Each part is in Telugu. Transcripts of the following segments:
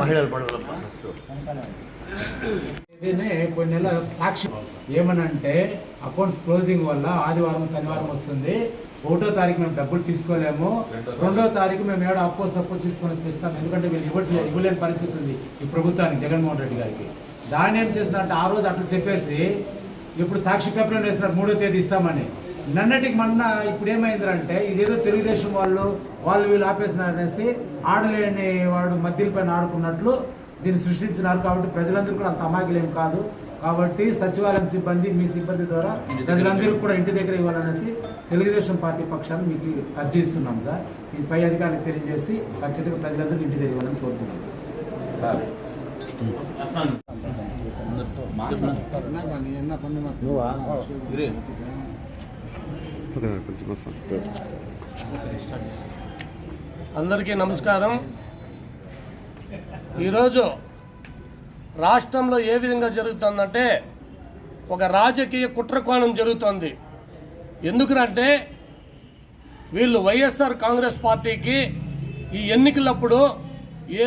మహిళలు కొన్ని నెలల సాక్షి. ఏమనంటే అకౌంట్స్ క్లోజింగ్ వల్ల ఆదివారం శనివారం వస్తుంది. ఒకటో తారీఖు మేము డబ్బులు తీసుకోలేము. రెండో తారీఖు. మేము ఏడో అప్పో సప్పో తీసుకొని తెస్తాం. ఎందుకంటే వీళ్ళు ఇవ్వట్లే ఇవ్వలేని పరిస్థితి ఉంది ఈ ప్రభుత్వానికి జగన్మోహన్ రెడ్డి గారికి. దాన్ని ఏం చేసినట్టు ఆ రోజు అట్లా చెప్పేసి ఇప్పుడు సాక్షి పేపర్లో వేసినారు మూడో తేదీ ఇస్తామని. నన్నటికి మొన్న ఇప్పుడు ఏమైందంటే ఇదేదో తెలుగుదేశం వాళ్ళు వాళ్ళు వీళ్ళు ఆపేసినారు అనేసి ఆడలేని వాడు మద్యల పైన ఆడుకున్నట్లు దీన్ని సృష్టించినారు కాబట్టి ప్రజలందరూ కూడా అంత అమాయకులేం కాదు. కాబట్టి సచివాలయం సిబ్బంది మీ సిబ్బంది ద్వారా ప్రజలందరూ కూడా ఇంటి దగ్గర ఇవ్వాలనేసి తెలుగుదేశం పార్టీ పక్షాన్ని మీకు అర్జీ ఇస్తున్నాం సార్. ఈ పై అధికారులకు తెలియజేసి ఖచ్చితంగా ప్రజలందరూ ఇంటి దగ్గర ఇవ్వాలని కోరుతున్నాం. సార్. వస్తాను అందరికీ నమస్కారం. ఈరోజు రాష్ట్రంలో ఏ విధంగా జరుగుతుందంటే ఒక రాజకీయ కుట్రకోణం జరుగుతోంది. ఎందుకంటే వీళ్ళు వైఎస్ఆర్ కాంగ్రెస్ పార్టీకి ఈ ఎన్నికలప్పుడు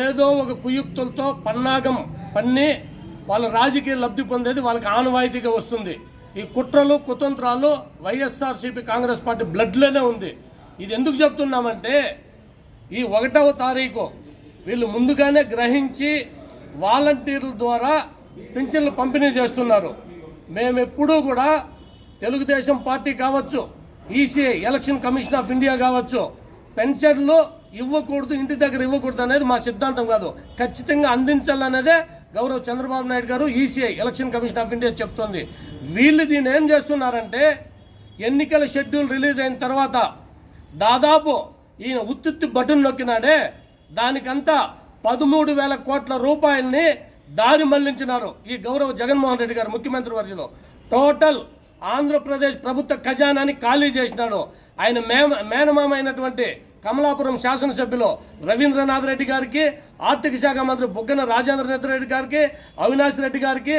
ఏదో ఒక కుయుక్తులతో పన్నాగం పన్ని వాళ్ళ రాజకీయ లబ్ధి పొందేది వాళ్ళకి ఆనవాయితీగా వస్తుంది. ఈ కుట్రలు కుతంత్రాలు వైఎస్ఆర్సీపీ కాంగ్రెస్ పార్టీ బ్లడ్లోనే ఉంది. ఇది ఎందుకు చెప్తున్నామంటే ఈ ఒకటవ తారీఖు వీళ్ళు ముందుగానే గ్రహించి వాలంటీర్ల ద్వారా పింఛన్లు పంపిణీ చేస్తున్నారు. మేము ఎప్పుడూ కూడా తెలుగుదేశం పార్టీ కావచ్చు ECI election commission of India కావచ్చు పెన్షన్లు ఇవ్వకూడదు ఇంటి దగ్గర ఇవ్వకూడదు అనేది మా సిద్ధాంతం కాదు. ఖచ్చితంగా అందించాలనేదే Gaurav Chandrababu Naidu garu ECI election commission of India చెప్తోంది. వీళ్ళు దీన్ని ఏం చేస్తున్నారంటే ఎన్నికల షెడ్యూల్ రిలీజ్ అయిన తర్వాత దాదాపు ఈయన ఉత్తుత్తి బటన్ నొక్కినాడే దానికంతా పదమూడు వేల కోట్ల రూపాయల్ని దారి మళ్ళించినారు ఈ గౌరవ జగన్మోహన్ రెడ్డి గారు ముఖ్యమంత్రి వర్గంలో టోటల్ ఆంధ్రప్రదేశ్ ప్రభుత్వ ఖజానాని ఖాళీ చేసినాడు. ఆయన మేమ మేనమామ అయినటువంటి కమలాపురం శాసనసభ్యులు రవీంద్రనాథ్ రెడ్డి గారికి ఆర్థిక శాఖ మంత్రి బుగ్గన రాజేంద్ర రెడ్డి గారికి అవినాష్ రెడ్డి గారికి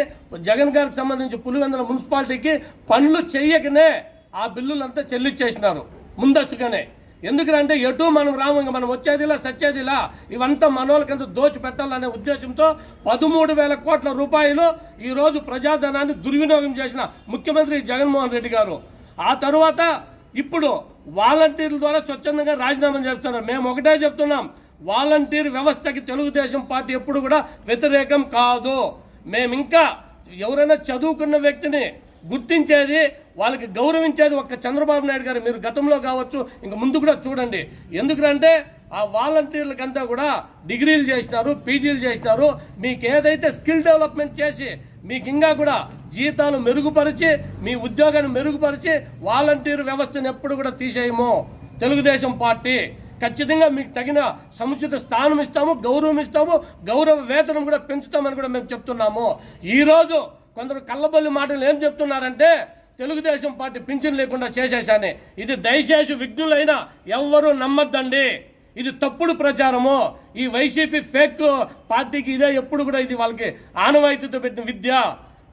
జగన్ గారికి సంబంధించి పులివెందుల మున్సిపాలిటీకి పనులు చేయకనే ఆ బిల్లులంతా చెల్లించేసినారు ముందస్తుగానే. ఎందుకంటే ఎటు మనం రాము ఇంకా మనం వచ్చేదిలా సచ్చేదిలా. ఇవంతా మనోళ్ళకంత దోచి పెట్టాలనే ఉద్దేశంతో పదమూడు వేల కోట్ల రూపాయలు ఈరోజు ప్రజాధనాన్ని దుర్వినియోగం చేసిన ముఖ్యమంత్రి జగన్మోహన్ రెడ్డి గారు. ఆ తరువాత ఇప్పుడు వాలంటీర్ల ద్వారా స్వచ్ఛందంగా రాజీనామా చేస్తున్నారు. మేము ఒకటే చెప్తున్నాం. వాలంటీర్ వ్యవస్థకి తెలుగుదేశం పార్టీ ఎప్పుడు కూడా వ్యతిరేకం కాదు. మేము ఇంకా ఎవరైనా చదువుకున్న వ్యక్తిని గుర్తించేది వాళ్ళకి గౌరవించేది ఒక్క చంద్రబాబు నాయుడు గారు. మీరు గతంలో కావచ్చు ఇంక ముందు కూడా చూడండి. ఎందుకంటే ఆ వాలంటీర్లకంతా కూడా డిగ్రీలు చేసినారు పీజీలు చేసినారు. మీకు ఏదైతే స్కిల్ డెవలప్మెంట్ చేసి మీకు ఇంకా కూడా జీతాలు మెరుగుపరిచి మీ ఉద్యోగాన్ని మెరుగుపరిచి వాలంటీర్ వ్యవస్థను ఎప్పుడు కూడా తీసేయము. తెలుగుదేశం పార్టీ ఖచ్చితంగా మీకు తగిన సముచిత స్థానం ఇస్తాము గౌరవం ఇస్తాము గౌరవ వేతనం కూడా పెంచుతామని కూడా మేము చెప్తున్నాము. ఈరోజు కొందరు కళ్ళబల్లి మాటలు ఏం చెప్తున్నారంటే తెలుగుదేశం పార్టీ పింఛన్ లేకుండా చేసేసానే ఇది దయచేసి విఘ్నులైన ఎవ్వరూ నమ్మద్దండి. ఇది తప్పుడు ప్రచారము. ఈ వైసీపీ ఫేక్ పార్టీకి ఇదే ఎప్పుడు కూడా ఇది వాళ్ళకి ఆనవాయితీతో పెట్టిన విద్య.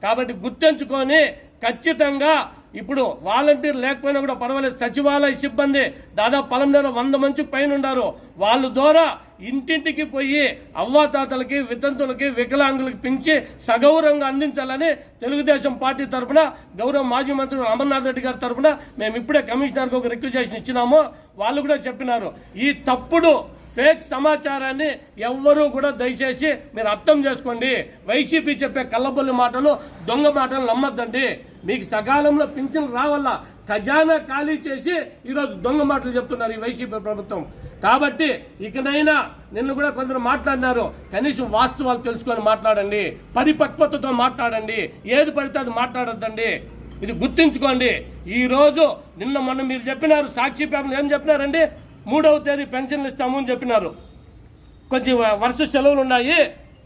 కాబట్టి గుర్తుంచుకొని ఖచ్చితంగా ఇప్పుడు వాలంటీర్ లేకపోయినా కూడా పర్వాలేదు. సచివాలయ సిబ్బంది దాదాపు పలమనేర వంద మంచి పైన ఉన్నారు వాళ్ళ ద్వారా ఇంటింటికి పోయి అవ్వాతాతలకి వితంతులకి వికలాంగులకి పెంచి సగౌరవంగా అందించాలని తెలుగుదేశం పార్టీ తరఫున గౌరవ మాజీ మంత్రి అమర్నాథ్ రెడ్డి గారి తరఫున మేము ఇప్పుడే కమిషనర్కి ఒక రిక్వెజేషన్ ఇచ్చినాము. వాళ్ళు కూడా చెప్పినారు. ఈ తప్పుడు ఫేక్ సమాచారాన్ని ఎవ్వరూ కూడా దయచేసి మీరు అర్థం చేసుకోండి. వైసీపీ చెప్పే కళ్ళబొల్లి మాటలు దొంగ మాటలు నమ్మద్దండి. మీకు సకాలంలో పింఛన్లు రావాలా ఖజానా ఖాళీ చేసి ఈరోజు దొంగ మాటలు చెప్తున్నారు ఈ వైసీపీ ప్రభుత్వం. కాబట్టి ఇకనైనా నిన్ను కూడా కొందరు మాట్లాడినారు కనీసం వాస్తవాలు తెలుసుకొని మాట్లాడండి పరిపక్వతతో మాట్లాడండి ఏది పడితే అది మాట్లాడద్దండి. ఇది గుర్తుంచుకోండి ఈరోజు నిన్న మొన్న మీరు చెప్పినారు సాక్షి పేపర్లు ఏం చెప్పినారండి? మూడవ తేదీ పెన్షన్లు ఇస్తాము అని చెప్పినారు. కొంచెం వరుస సెలవులు ఉన్నాయి.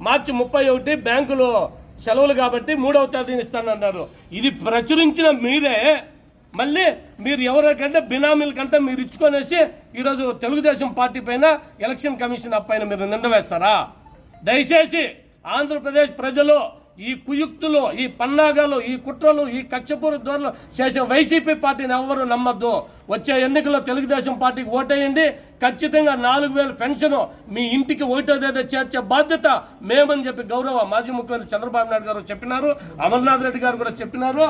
మార్చి ముప్పై ఒకటి బ్యాంకులు సెలవులు కాబట్టి మూడవ తేదీని ఇస్తానన్నారు. ఇది ప్రచురించిన మీరే మళ్ళీ మీరు ఎవరికంటే బినామీలకంటే మీరు ఇచ్చుకొనేసి ఈరోజు తెలుగుదేశం పార్టీ పైన ఎలక్షన్ కమిషన్ పైన మీరు నింద వేస్తారా? దయచేసి ఆంధ్రప్రదేశ్ ప్రజలు ఈ కుయుక్తులు ఈ పన్నాగాలు ఈ కుట్రలు ఈ కక్షపూర ధోరణులు చేసే వైసీపీ పార్టీని ఎవరు నమ్మద్దు. వచ్చే ఎన్నికల్లో తెలుగుదేశం పార్టీకి ఓటేయండి. ఖచ్చితంగా నాలుగు వేల పెన్షన్ మీ ఇంటికి ఒకటో తేదీ చేర్చే బాధ్యత మేమని చెప్పి గౌరవ మాజీ ముఖ్యమంత్రి చంద్రబాబు నాయుడు గారు చెప్పినారు. అమర్నాథ్ రెడ్డి గారు కూడా చెప్పినారు.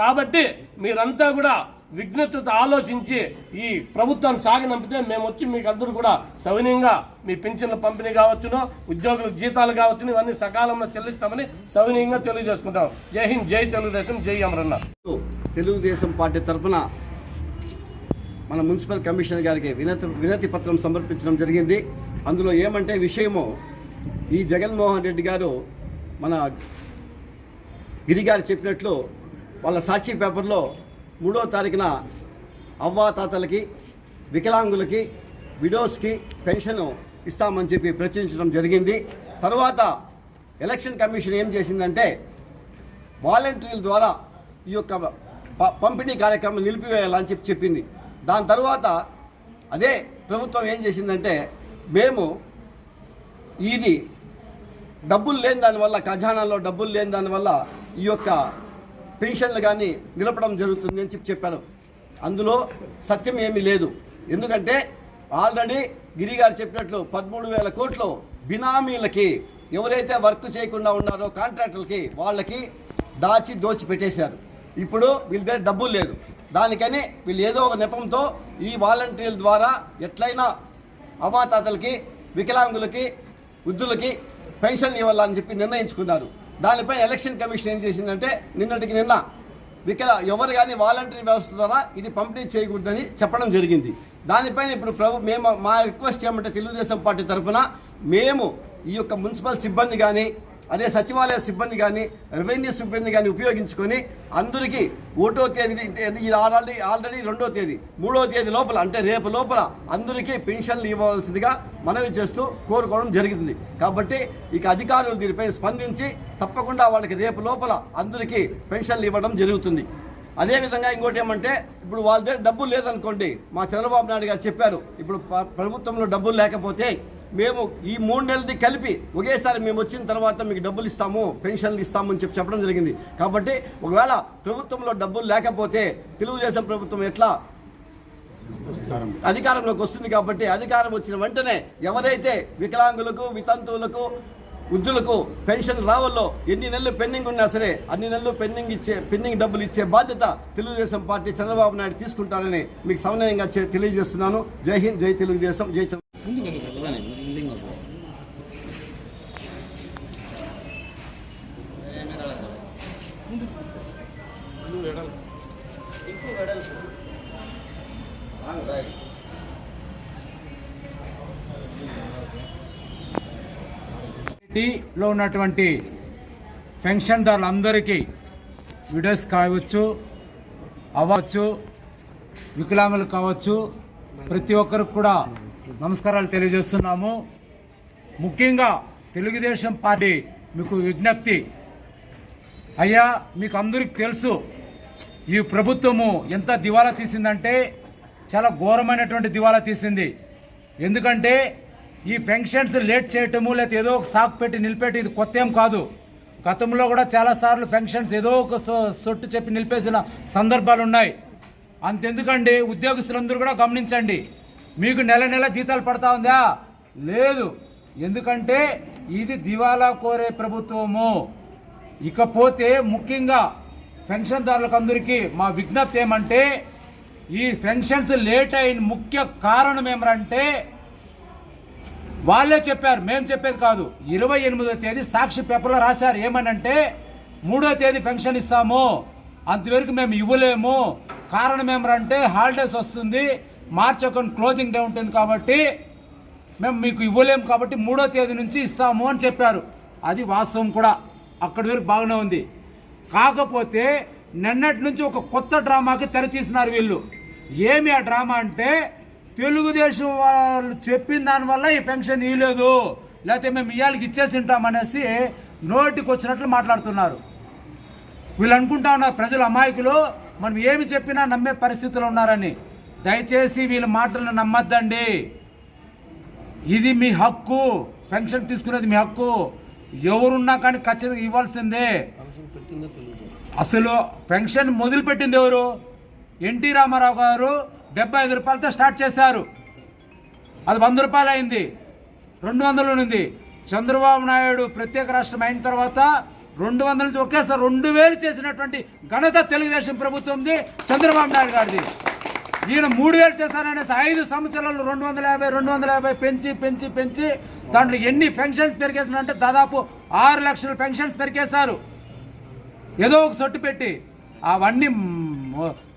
కాబట్టి మీరంతా కూడా విఘ్నతతో ఆలోచించి ఈ ప్రభుత్వాన్ని సాగనంపితే మేము వచ్చి మీకు అందరూ కూడా సవినీయంగా మీ పింఛన్ల పంపిణీ కావచ్చును ఉద్యోగులకు జీతాలు కావచ్చును ఇవన్నీ సకాలంలో చెల్లిస్తామని సవినీయంగా తెలియజేసుకుంటాం. జై హింద్ జై తెలుగుదేశం జై అమరన్న. తెలుగుదేశం పార్టీ తరఫున మన మున్సిపల్ కమిషనర్ గారికి వినతి వినతి పత్రం సమర్పించడం జరిగింది. అందులో ఏమంటే విషయము ఈ జగన్మోహన్ రెడ్డి గారు మన గిరి గారు చెప్పినట్లు వాళ్ళ సాక్షి పేపర్లో మూడో తారీఖున అవ్వాతాతలకి వికలాంగులకి విడోస్కి పెన్షన్ ఇస్తామని చెప్పి ప్రచురించడం జరిగింది. తర్వాత ఎలక్షన్ కమిషన్ ఏం చేసిందంటే వాలంటీర్ల ద్వారా ఈ యొక్క పంపిణీ కార్యక్రమం నిలిపివేయాలని చెప్పి చెప్పింది. దాని తర్వాత అదే ప్రభుత్వం ఏం చేసిందంటే మేము ఇది డబ్బులు లేని దానివల్ల ఖజానాలో డబ్బులు లేని దానివల్ల ఈ యొక్క పెన్షన్లు కానీ నిలపడం జరుగుతుంది అని చెప్పి చెప్పారు అందులో సత్యం ఏమీ లేదు. ఎందుకంటే ఆల్రెడీ గిరి గారు చెప్పినట్లు పదమూడు వేల కోట్లు బినామీలకి ఎవరైతే వర్క్ చేయకుండా ఉన్నారో కాంట్రాక్టర్లకి వాళ్ళకి దాచి దోచి పెట్టేశారు. ఇప్పుడు వీళ్ళ దగ్గర డబ్బులు లేదు. దానికని వీళ్ళు ఏదో ఒక నెపంతో ఈ వాలంటీర్ల ద్వారా ఎట్లయినా అవాతాతలకి వికలాంగులకి వృద్ధులకి పెన్షన్ ఇవ్వాలని చెప్పి నిర్ణయించుకున్నారు. దానిపై ఎలక్షన్ కమిషన్ ఏం చేసిందంటే నిన్నటికి నిన్న వికల ఎవరు కానీ వాలంటరీ వ్యవస్థ ద్వారా ఇది పంపిణీ చేయకూడదని చెప్పడం జరిగింది. దానిపైన ఇప్పుడు ప్రభు మేము మా రిక్వెస్ట్ ఏమంటే తెలుగుదేశం పార్టీ తరఫున మేము ఈ యొక్క మున్సిపల్ సిబ్బంది కానీ అదే సచివాలయ సిబ్బంది కానీ రెవెన్యూ సిబ్బంది కానీ ఉపయోగించుకొని అందరికీ ఒకటో తేదీ ఇది ఆల్రెడీ ఆల్రెడీ రెండో తేదీ మూడో తేదీ లోపల అంటే రేపు లోపల అందరికీ పెన్షన్లు ఇవ్వవలసిందిగా మనవి చేస్తూ కోరుకోవడం జరుగుతుంది. కాబట్టి ఇక అధికారులు దీనిపై స్పందించి తప్పకుండా వాళ్ళకి రేపు లోపల అందరికీ పెన్షన్లు ఇవ్వడం జరుగుతుంది. అదేవిధంగా ఇంకోటి ఏమంటే ఇప్పుడు వాళ్ళ దగ్గర డబ్బులు లేదనుకోండి మా చంద్రబాబు నాయుడు గారు చెప్పారు ఇప్పుడు ప్రభుత్వంలో డబ్బులు లేకపోతే మేము ఈ మూడు నెలది కలిపి ఒకేసారి మేము వచ్చిన తర్వాత మీకు డబ్బులు ఇస్తాము పెన్షన్లు ఇస్తాము అని చెప్పి చెప్పడం జరిగింది. కాబట్టి ఒకవేళ ప్రభుత్వంలో డబ్బులు లేకపోతే తెలుగుదేశం ప్రభుత్వం ఎట్లా అధికారంలోకి వస్తుంది కాబట్టి అధికారం వచ్చిన వెంటనే ఎవరైతే వికలాంగులకు వితంతువులకు వృద్ధులకు పెన్షన్ రావాలో ఎన్ని నెలలు పెండింగ్ ఉన్నా సరే అన్ని నెలలు పెండింగ్ ఇచ్చే పెండింగ్ డబ్బులు ఇచ్చే బాధ్యత తెలుగుదేశం పార్టీ చంద్రబాబు నాయుడు తీసుకుంటారని మీకు సమన్వయంగా తెలియజేస్తున్నాను. జై హింద్ జై తెలుగుదేశం జై చంద్ర లో ఉన్నటువంటి పెన్షన్దారులందరికీ విడోస్ కావచ్చు అవ్వచ్చు వికలాంగులు కావచ్చు ప్రతి ఒక్కరికి కూడా నమస్కారాలు తెలియజేస్తున్నాము. ముఖ్యంగా తెలుగుదేశం పార్టీ మీకు విజ్ఞప్తి అయ్యా మీకు అందరికి తెలుసు ఈ ప్రభుత్వము ఎంత దివాలా తీసిందంటే చాలా ఘోరమైనటువంటి దివాలా తీసింది. ఎందుకంటే ఈ ఫెన్షన్స్ లేట్ చేయటము లేకపోతే ఏదో ఒక సాకు పెట్టి నిలిపెట్టి ఇది కొత్త ఏం కాదు. గతంలో కూడా చాలాసార్లు ఫెన్షన్స్ ఏదో ఒక సొట్టు చెప్పి నిలిపేసిన సందర్భాలు ఉన్నాయి. అంతెందుకండి ఉద్యోగస్తులందరూ కూడా గమనించండి. మీకు నెల నెల జీతాలు పడతా ఉందా? లేదు. ఎందుకంటే ఇది దివాలా కోరే ప్రభుత్వము. ఇకపోతే ముఖ్యంగా పెన్షన్దారులకు అందరికీ మా విజ్ఞప్తి ఏమంటే ఈ పెన్షన్స్ లేట్ అయిన ముఖ్య కారణం ఏమంటే వాళ్ళే చెప్పారు మేము చెప్పేది కాదు. ఇరవై ఎనిమిదో తేదీ సాక్షి పేపర్లో రాశారు. ఏమనంటే మూడో తేదీ పెన్షన్ ఇస్తాము అంతవరకు మేము ఇవ్వలేము. కారణం ఏమరంటే హాలిడేస్ వస్తుంది మార్చి ఒక క్లోజింగ్ డే ఉంటుంది కాబట్టి మేము మీకు ఇవ్వలేము కాబట్టి మూడో తేదీ నుంచి ఇస్తాము అని చెప్పారు. అది వాస్తవం కూడా. అక్కడి వరకు బాగానే ఉంది. కాకపోతే నిన్నటి నుంచి ఒక కొత్త డ్రామాకి తెరతీసినారు వీళ్ళు. ఏమి ఆ డ్రామా అంటే తెలుగుదేశం వాళ్ళు చెప్పిన దానివల్ల ఈ పెన్షన్ ఇవ్వలేదు లేకపోతే మేము ఇయ్యాలకి ఇచ్చేసి ఉంటామనేసి నోటికి వచ్చినట్లు మాట్లాడుతున్నారు. వీళ్ళు అనుకుంటా ఉన్నారు ప్రజలు అమాయకులు మనం ఏమి చెప్పినా నమ్మే పరిస్థితులు ఉన్నారని. దయచేసి వీళ్ళ మాటలను నమ్మద్దండి. ఇది మీ హక్కు. పెన్షన్ తీసుకునేది మీ హక్కు. ఎవరున్నా కానీ ఖచ్చితంగా ఇవ్వాల్సిందే. అసలు పెన్షన్ మొదలుపెట్టింది ఎవరు? ఎన్టీ రామారావు గారు డెబ్బై ఐదు రూపాయలతో స్టార్ట్ చేశారు. అది వంద రూపాయలు అయింది. రెండు వందలు ఉంది చంద్రబాబు నాయుడు ప్రత్యేక రాష్ట్రం అయిన తర్వాత రెండు వందల నుంచి ఒకేసారి రెండు వేలు చేసినటువంటి ఘనత తెలుగుదేశం ప్రభుత్వంది చంద్రబాబు నాయుడు గారిది. ఈయన మూడు వేలు చేశారనేసి ఐదు సంవత్సరాలు రెండు వందల యాభై రెండు వందల యాభై పెంచి పెంచి పెంచి దాంట్లో ఎన్ని పెన్షన్స్ పెరిగేసినంటే దాదాపు ఆరు లక్షల పెన్షన్స్ పెరిగేశారు. ఏదో ఒక సొట్టు పెట్టి అవన్నీ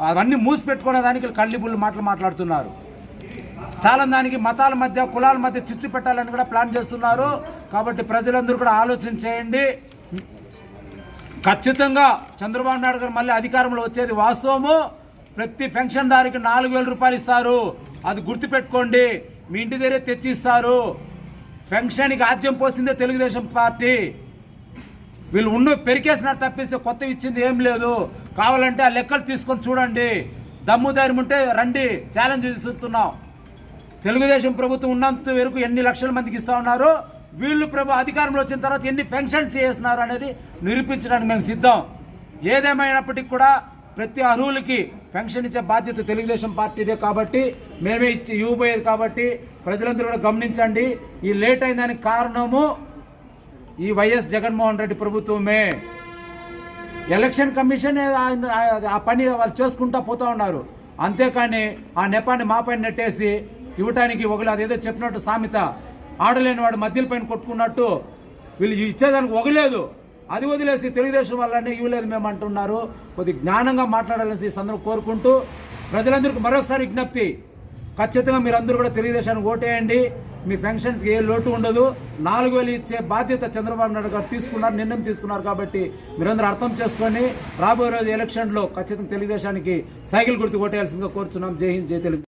అవన్నీ మూసి పెట్టుకునే దానికి కళ్ళిబుల్లి మాటలు మాట్లాడుతున్నారు. చాలా దానికి మతాల మధ్య కులాల మధ్య చిచ్చు పెట్టాలని కూడా ప్లాన్ చేస్తున్నారు. కాబట్టి ప్రజలందరూ కూడా ఆలోచన చేయండి. ఖచ్చితంగా చంద్రబాబు నాయుడు గారు మళ్ళీ అధికారంలో వచ్చేది వాస్తవము. ప్రతి పెన్షన్దారికి నాలుగు వేల రూపాయలు ఇస్తారు. అది గుర్తుపెట్టుకోండి. మీ ఇంటి దగ్గరే తెచ్చి ఇస్తారు పెన్షన్కి ఆజ్యం పోసిందే తెలుగుదేశం పార్టీ. వీళ్ళు ఉన్న పెరికేసినారు తప్పిస్తే కొత్తవి ఇచ్చింది ఏం లేదు. కావాలంటే ఆ లెక్కలు తీసుకొని చూడండి. దమ్ము ధైర్యం ఉంటే రండి. ఛాలెంజ్ విసురుతున్నాం. తెలుగుదేశం ప్రభుత్వం ఉన్నంత వరకు ఎన్ని లక్షల మందికి ఇస్తా ఉన్నారు? వీళ్ళు ప్రభు అధికారంలో వచ్చిన తర్వాత ఎన్ని పెన్షన్స్ చేస్తున్నారు అనేది నిరూపించడానికి మేము సిద్ధం. ఏదేమైనప్పటికీ కూడా ప్రతి అర్హులకి పెన్షన్ ఇచ్చే బాధ్యత తెలుగుదేశం పార్టీదే కాబట్టి మేమే ఇచ్చి ఇవ్వబోయేది కాబట్టి ప్రజలందరూ కూడా గమనించండి. ఈ లేట్ అయిందానికి కారణము ఈ వైఎస్ జగన్మోహన్ రెడ్డి ప్రభుత్వమే. ఎలక్షన్ కమిషన్ ఆయన- ఆ పని వాళ్ళు చేసుకుంటా పోతా ఉన్నారు. అంతేకాని ఆ నెపాన్ని మా పైన నెట్టేసి ఇవ్వటానికి ఒకళ్ళు అదేదో చెప్పినట్టు సామెత. ఆడలేని వాడు మధ్యల పైన కొట్టుకున్నట్టు వీళ్ళు ఇచ్చేదానికి ఒకలేదు. అది వదిలేసి తెలుగుదేశం వల్లనే ఇవ్వలేదు మేము అంటున్నారు. కొద్ది జ్ఞానంగా మాట్లాడాలని సందర్భం కోరుకుంటూ ప్రజలందరికీ మరొకసారి విజ్ఞప్తి. ఖచ్చితంగా మీరందరూ కూడా తెలుగుదేశానికి ఓటేయండి. మీ పెన్షన్స్కి ఏ లోటు ఉండదు. నాలుగు వేలు ఇచ్చే బాధ్యత చంద్రబాబు నాయుడు గారు తీసుకున్నారు నిర్ణయం తీసుకున్నారు కాబట్టి మీరందరూ అర్థం చేసుకొని రాబోయే రోజు ఎలక్షన్లో ఖచ్చితంగా తెలుగుదేశానికి సైకిల్ గుర్తు కొట్టేయాల్సిందిగా కోరుచున్నాం. జై హింద్ జై తెలుగు.